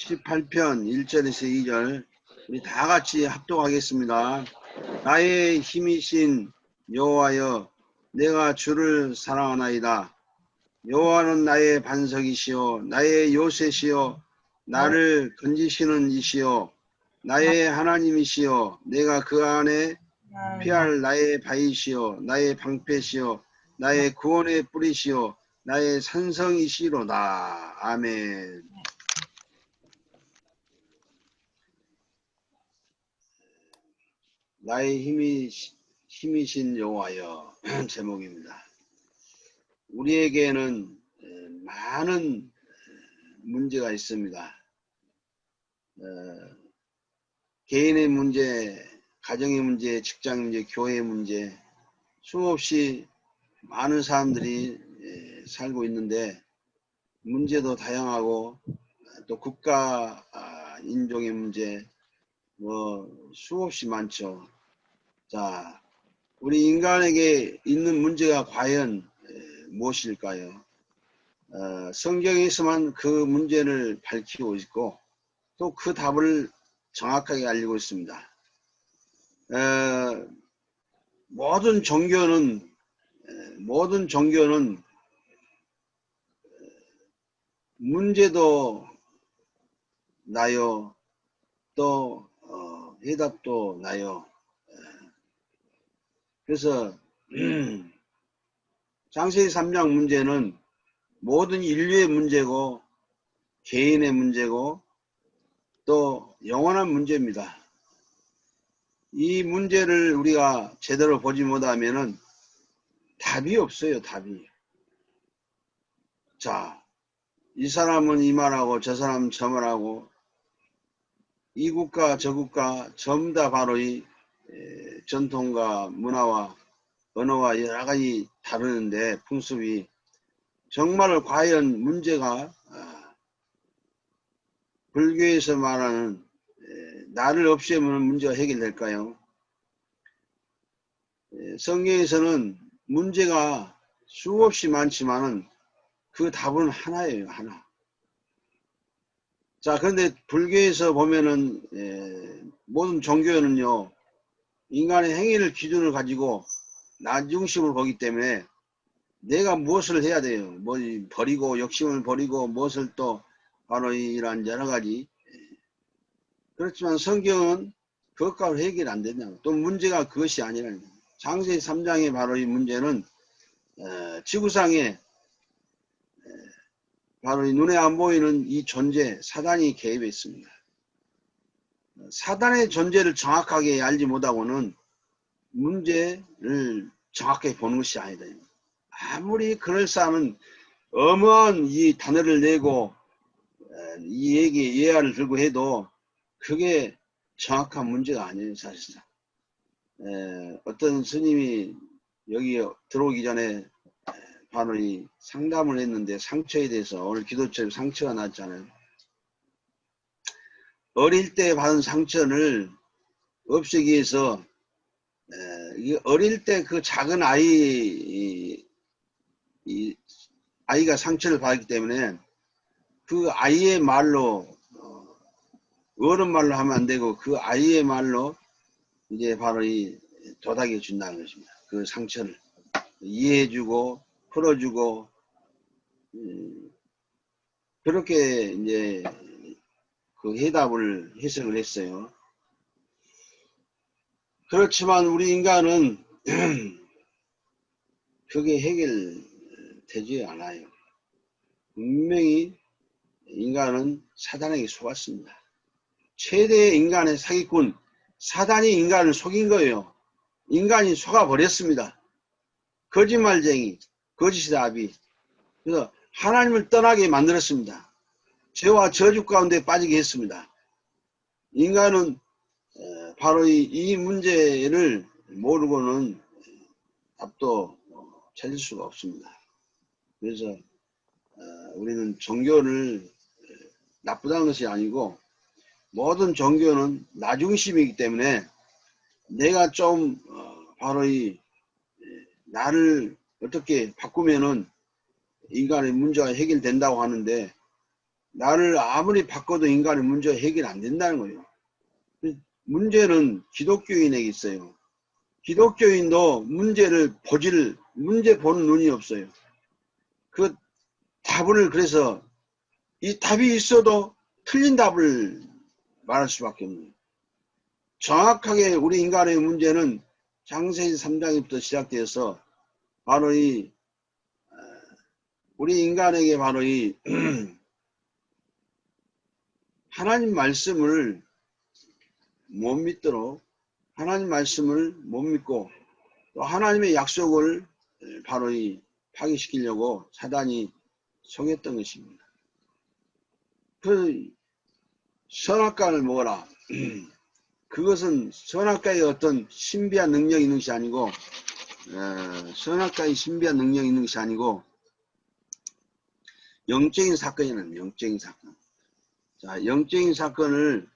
18편 1절에서 2절 우리 다 같이 합독하겠습니다. 나의 힘이신 여호와여 내가 주를 사랑하나이다. 여호와는 나의 반석이시요 나의 요새시요 나를 건지시는 이시요 나의 하나님이시요 내가 그 안에 피할 나의 바위시요 나의 방패시요 나의 구원의 뿌리시요 나의 산성이시로다. 아멘. 나의 힘이 힘이신 여호와여 제목입니다. 우리에게는 에, 많은 문제가 있습니다. 어, 개인의 문제, 가정의 문제, 직장 문제, 교회 문제 수없이 많은 사람들이 에, 살고 있는데 문제도 다양하고 또 국가 아, 인종의 문제 뭐 수없이 많죠. 자, 우리 인간에게 있는 문제가 과연 에, 무엇일까요? 어, 성경에서만 그 문제를 밝히고 있고 또 그 답을 정확하게 알리고 있습니다. 어, 모든 종교는 에, 모든 종교는 문제도 나요 또 어, 해답도 나요. 에, 그래서 장세기 3장 문제는 모든 인류의 문제고 개인의 문제고 또 영원한 문제입니다. 이 문제를 우리가 제대로 보지 못하면은 답이 없어요, 답이. 자, 이 사람은 이 말하고 저 사람은 저 말하고 이 국가 저 국가 전부 다 바로 이 에, 전통과 문화와 언어와 여러 가지 다르는데 풍습이 정말 과연 문제가 아, 불교에서 말하는 에, 나를 없애면 문제가 해결될까요? 에, 성경에서는 문제가 수없이 많지만은 그 답은 하나예요, 하나. 자, 그런데 불교에서 보면은 에, 모든 종교는요 인간의 행위를 기준을 가지고 나 중심을 보기 때문에 내가 무엇을 해야 돼요? 뭐 버리고 욕심을 버리고 무엇을 또 바로 이러한 여러 가지 그렇지만 성경은 그것과 해결 안 된다. 또 문제가 그것이 아니라는 거예요. 장세기 3장의 바로 이 문제는 어, 지구상에 바로 이 눈에 안 보이는 이 존재 사단이 개입해 있습니다. 사단의 존재를 정확하게 알지 못하고는 문제를 정확하게 보는 것이 아니다. 아무리 그럴싸하면 어마한 이 단어를 내고 이 얘기 예화를 들고 해도 그게 정확한 문제가 아니에요 사실상. 에, 어떤 스님이 여기 들어오기 전에 바로 이 상담을 했는데 상처에 대해서 오늘 기도처럼 상처가 났잖아요. 어릴 때 받은 상처를 없애기 위해서 에, 어릴 때 그 작은 아이 아이가 상처를 받았기 때문에 그 아이의 말로 어, 어른 말로 하면 안 되고 그 아이의 말로 이제 바로 이 도닥여 준다는 것입니다. 그 상처를 이해해주고 풀어주고 음, 그렇게 이제 그 해답을 해석을 했어요. 그렇지만 우리 인간은 그게 해결되지 않아요. 분명히 인간은 사단에게 속았습니다. 최대의 인간의 사기꾼, 사단이 인간을 속인 거예요. 인간이 속아버렸습니다. 거짓말쟁이, 거짓의 아비. 그래서 하나님을 떠나게 만들었습니다. 죄와 저주 가운데 빠지게 했습니다. 인간은 바로 이, 이 문제를 모르고는 답도 찾을 수가 없습니다. 그래서 우리는 종교를 나쁘다는 것이 아니고 모든 종교는 나중심이기 때문에 내가 좀 어, 바로 이 나를 어떻게 바꾸면은 인간의 문제가 해결된다고 하는데 나를 아무리 바꿔도 인간의 문제가 해결 안 된다는 거예요. 문제는 기독교인에게 있어요. 기독교인도 문제를 보지를 문제 보는 눈이 없어요. 그 답을 그래서 이 답이 있어도 틀린 답을 말할 수밖에 없는. 정확하게 우리 인간의 문제는 장세기 3장부터 시작되어서 바로 이 어, 우리 인간에게 바로 이 하나님 말씀을 못 믿도록 하나님 말씀을 못 믿고 또 하나님의 약속을 바로 이 파기시키려고 사단이 속였던 것입니다. 그 선악과를 먹어라. 그것은 선악과의 어떤 신비한 능력이 있는 것이 아니고 어, 선악과의 신비한 능력이 있는 것이 아니고 영적인 사건이라는 영적인 사건. 자, 영적인 사건을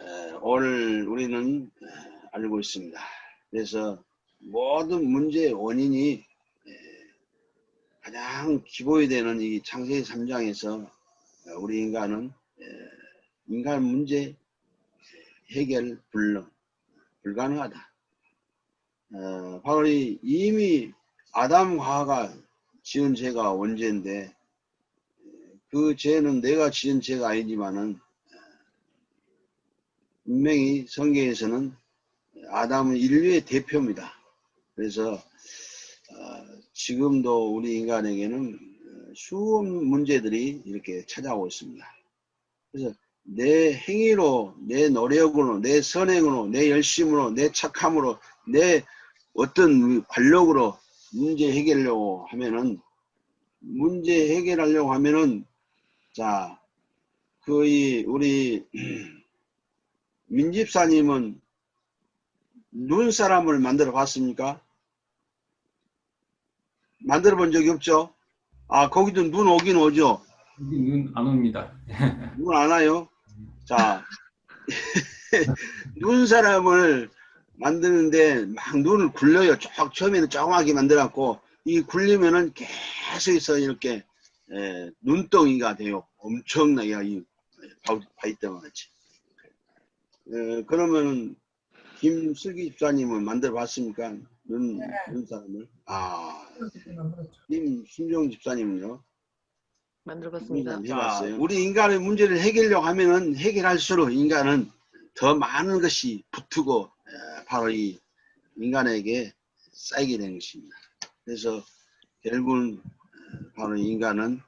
에, 오늘 우리는 에, 알고 있습니다. 그래서 모든 문제의 원인이 에, 가장 기본이 되는 이 창세기 3장에서 우리 인간은 에, 인간 문제 해결 불능 불가능하다. 어, 바로 이 이미 아담과 하가 지은 죄가 원죄인데 그 죄는 내가 지은 죄가 아니지만은 분명히 성경에서는 아담은 인류의 대표입니다. 그래서 어, 지금도 우리 인간에게는 수많은 문제들이 이렇게 찾아오고 있습니다. 그래서 내 행위로, 내 노력으로, 내 선행으로, 내 열심으로, 내 착함으로, 내 어떤 관력으로 문제 해결하려고 하면은 문제 해결하려고 하면은 자 거의 우리 민집사님은 눈사람을 만들어 봤습니까? 만들어 본 적이 없죠? 아 거기도 눈 오긴 오죠? 눈 안 옵니다. 눈 안 와요? 자 눈사람을 만드는데 막 눈을 굴려요. 쭉 처음에는 조그맣게 만들었고 이 굴리면은 계속해서 이렇게 에, 눈덩이가 돼요. 엄청나게 이 바위덩어 같이. 에, 그러면은 김슬기 집사님은 만들어 봤습니까? 눈, 눈사람을? 아, 김 순종 집사님은요? 만들어 봤습니다. 해봤어요. 우리 인간의 문제를 해결하려고 하면은 해결할수록 인간은 더 많은 것이 붙고 에, 바로 이 인간에게 쌓이게 되는 것입니다. 그래서 결국은 어, 바로 인간은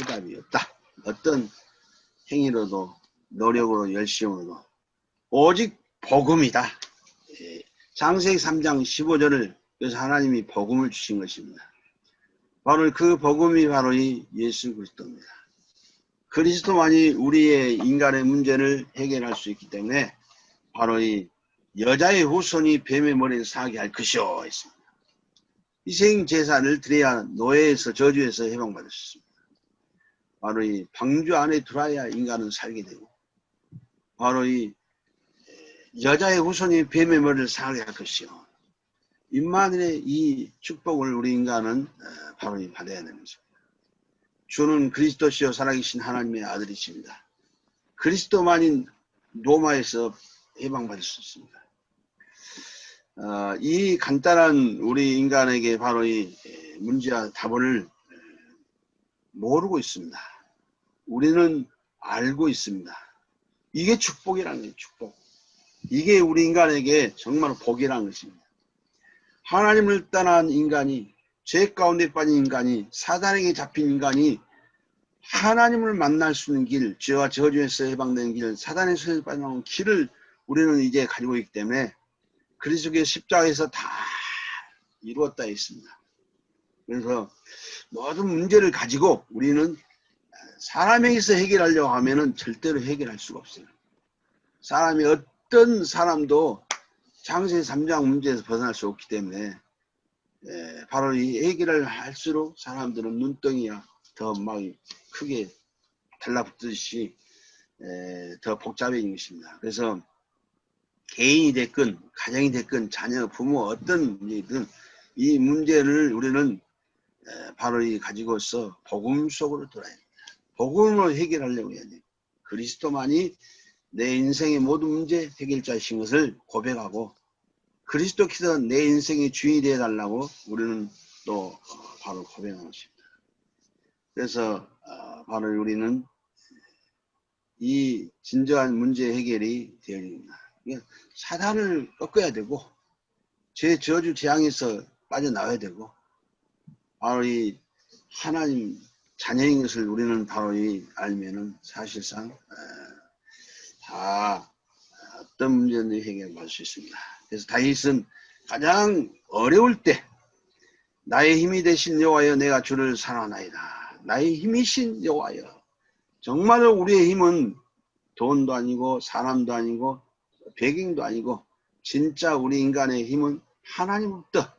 해답이 없다. 어떤 행위로도 노력으로 열심으로도 오직 복음이다. 예, 장세기 3장 15절을 그래서 하나님이 복음을 주신 것입니다. 바로 그 복음이 바로 이 예수 그리스도입니다. 그리스도만이 우리의 인간의 문제를 해결할 수 있기 때문에 바로 이 여자의 후손이 뱀의 머리를 사게 할 것이오 했습니다. 희생 제사를 드려야 노예에서 저주에서 해방받을 수 있습니다. 바로 이 방주 안에 들어야 인간은 살게 되고 바로 이 여자의 후손이 뱀의 머리를 사게 할 것이요. 임마누의 이 축복을 우리 인간은 어, 바로 이 받아야 되는 것입니다. 주는 그리스도시요 살아계신 하나님의 아들이십니다. 그리스도만이 로마에서 해방받을 수 있습니다. 어, 이 간단한 우리 인간에게 바로 이 문제와 답을 모르고 있습니다. 우리는 알고 있습니다. 이게 축복이라는 거예요, 축복. 이게 우리 인간에게 정말 복이라는 것입니다. 하나님을 떠난 인간이, 죄 가운데 빠진 인간이, 사단에게 잡힌 인간이 하나님을 만날 수 있는 길, 죄와 저주에서 해방되는 길, 사단에서 빠져나온 길을 우리는 이제 가지고 있기 때문에 그리스도의 십자가에서 다 이루었다 했습니다. 그래서 모든 문제를 가지고 우리는 사람에게서 해결하려고 하면은 절대로 해결할 수가 없어요. 사람이 어떤 사람도 장세 3장 문제에서 벗어날 수 없기 때문에 예, 바로 이 해결을 할수록 사람들은 눈덩이야 더 막 크게 달라붙듯이 예, 더 복잡해진 것입니다. 그래서 개인이 됐건 가정이 됐건 자녀 부모 어떤 문제든 이 문제를 우리는 에, 바로 이 가지고서 복음 속으로 돌아야 됩니다. 복음으로 해결하려고 해야 돼. 그리스도만이 내 인생의 모든 문제 해결자이신 것을 고백하고 그리스도께서 내 인생의 주인이 되어 달라고 우리는 또 어, 바로 고백하는 것입니다. 그래서 어, 바로 우리는 이 진정한 문제 해결이 되어야 됩니다. 사단을 꺾어야 되고 죄 저주 재앙에서 빠져나와야 되고 바로 이 하나님 자녀인 것을 우리는 바로 이 알면은 사실상 어, 다 어떤 문제든 해결할 수 있습니다. 그래서 다윗은 가장 어려울 때 나의 힘이 되신 여호와여 내가 주를 사랑하나이다. 나의 힘이신 여호와여. 정말로 우리의 힘은 돈도 아니고 사람도 아니고 배경도 아니고 진짜 우리 인간의 힘은 하나님부터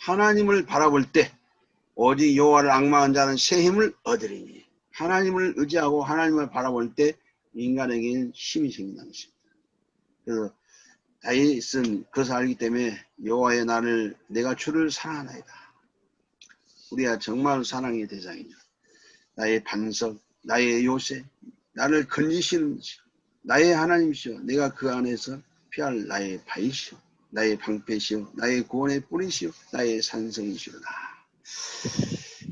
하나님을 바라볼 때 오직 여호와를 악망한 자는 새 힘을 얻으리니 하나님을 의지하고 하나님을 바라볼 때 인간에게는 힘이 생긴다는 것입니다. 그래서 다윗은 그것을 알기 때문에 여호와의 나를 내가 주를 사랑하나이다. 우리가 정말 사랑의 대상이죠. 나의 반석, 나의 요새, 나를 건지시는 지 나의 하나님이시여 내가 그 안에서 피할 나의 바위시여 나의 방패시여 나의 구원의 뿌리시여 나의 산성이시로다.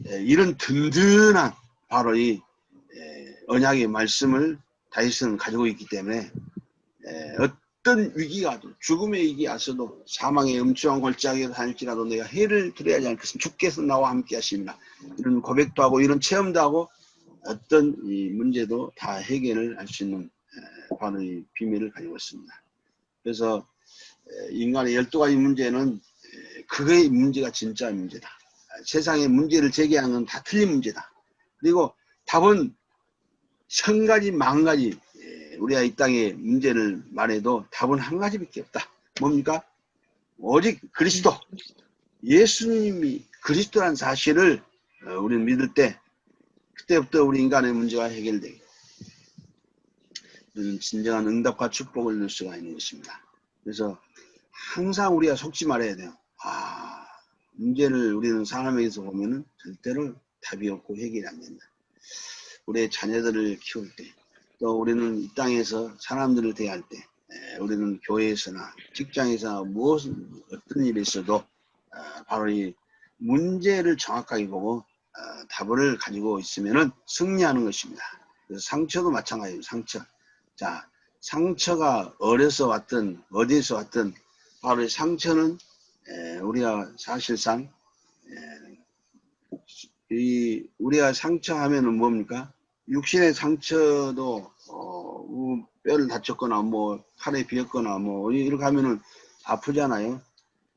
에, 이런 든든한 바로 이 에, 언약의 말씀을 다윗은 가지고 있기 때문에 에, 어떤 위기가 와도 죽음의 위기가 왔어도 사망의 엄청한 골짜기에 다닐지라도 내가 해를 들어야지 않겠습니다. 주께서 나와 함께 하십니다. 이런 고백도 하고 이런 체험도 하고 어떤 이 문제도 다 해결을 할 수 있는 이 비밀을 가지고 있습니다. 그래서 에, 인간의 12가지 문제는 에, 그거의 문제가 진짜 문제다. 세상의 문제를 제기하는 건 다 틀린 문제다. 그리고 답은 천 가지 만 가지 에, 우리가 이 땅의 문제를 말해도 답은 한 가지밖에 없다. 뭡니까? 오직 그리스도 예수님이 그리스도란 사실을 어, 우리는 믿을 때 그때부터 우리 인간의 문제가 우리는 진정한 응답과 축복을 누릴 수가 있는 것입니다. 그래서 항상 우리가 속지 말아야 돼요. 아 문제를 우리는 사람에게서 보면은 절대로 답이 없고 해결이 안 된다. 우리의 자녀들을 키울 때, 또 우리는 이 땅에서 사람들을 대할 때, 에, 우리는 교회에서나 직장에서 무엇은 어떤 일이 있어도 어, 바로 이 문제를 정확하게 보고 어, 답을 가지고 있으면은 승리하는 것입니다. 상처도 마찬가지예요. 상처. 자, 상처가 어려서 왔든 어디에서 왔든 바로 이 상처는 에, 우리가 사실상 에, 이 우리가 상처하면은 뭡니까? 육신의 상처도 어, 뭐 뼈를 다쳤거나 뭐 칼에 비었거나 뭐 이렇게 하면은 아프잖아요.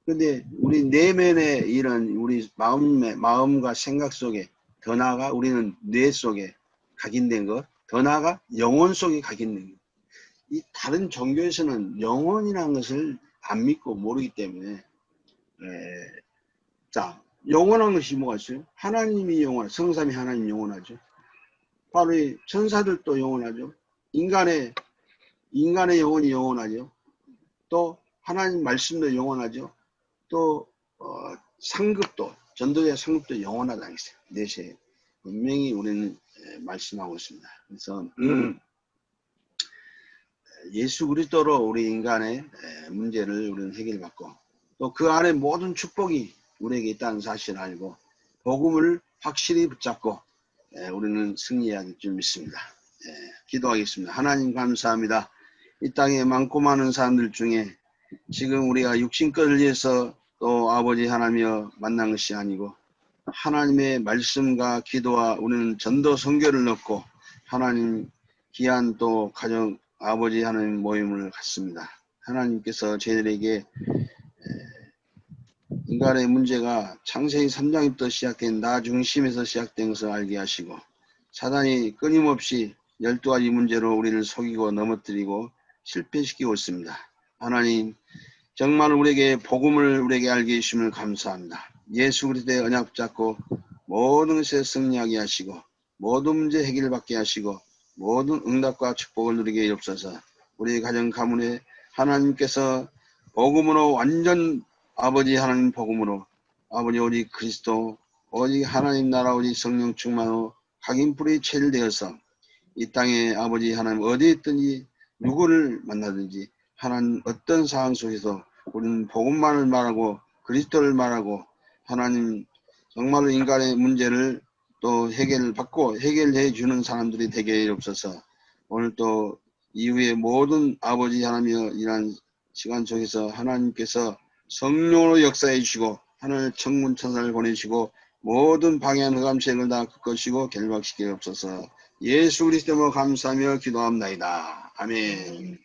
근데 우리 내면의 이런 우리 마음의 마음과 생각 속에 더 나아가 우리는 뇌 속에 각인된 것, 더 나아가 영혼 속에 각인된 것. 이 다른 종교에서는 영혼이라는 것을 안 믿고 모르기 때문에 에, 자 영원한 것이 뭐가 있어요? 하나님이 영원, 성삼이 하나님 영원하죠. 바로 이 천사들도 영원하죠. 인간의 인간의 영혼이 영원하죠. 또 하나님 말씀도 영원하죠. 또 어, 상급도 전도자 상급도 영원하다 했어요. 내세 분명히 우리는 에, 말씀하고 있습니다. 그래서 음, 예수 그리스도로 우리 인간의 에, 문제를 우리는 해결받고 또 그 안에 모든 축복이 우리에게 있다는 사실을 알고 복음을 확실히 붙잡고 에, 우리는 될줄 믿습니다. 에, 기도하겠습니다. 하나님 감사합니다. 이 땅에 많고 많은 사람들 중에 지금 우리가 육신것을 위해서 또 아버지 하나며 만난 것이 아니고 하나님의 말씀과 기도와 우리는 전도 선교를 넣고 하나님 귀한 또 가정 아버지 하나님 모임을 갖습니다. 하나님께서 저희들에게 인간의 문제가 창세기 3장부터 시작된 나 중심에서 시작된 것을 알게 하시고 사단이 끊임없이 12가지 문제로 우리를 속이고 넘어뜨리고 실패시키고 있습니다. 하나님 정말 우리에게 복음을 우리에게 알게 해주심을 감사합니다. 예수 그리스도의 언약 붙잡고 모든 것에 승리하게 하시고 모든 문제 해결받게 하시고 모든 응답과 축복을 누리게 하옵소서. 우리 가정 가문에 하나님께서 복음으로 완전 아버지 하나님 복음으로 아버지 오직 그리스도 오직 하나님 나라 오직 성령 충만으로 각인불이 체질되어서 이 땅에 아버지 하나님 어디에 있든지 누구를 만나든지 하나님 어떤 상황 속에서 우리는 복음만을 말하고 그리스도를 말하고 하나님 정말로 인간의 문제를 또 해결을 받고 해결해 주는 사람들이 되게 없어서 오늘 또 이후에 모든 아버지 하나님의 이런 시간 속에서 하나님께서 성령으로 역사해 주시고 하늘 천군 천사를 보내시고 모든 방해한 흑암색을 다 꺾으시고 결박시켜 없어서 예수 그리스도로 감사하며 기도합나이다. 아멘.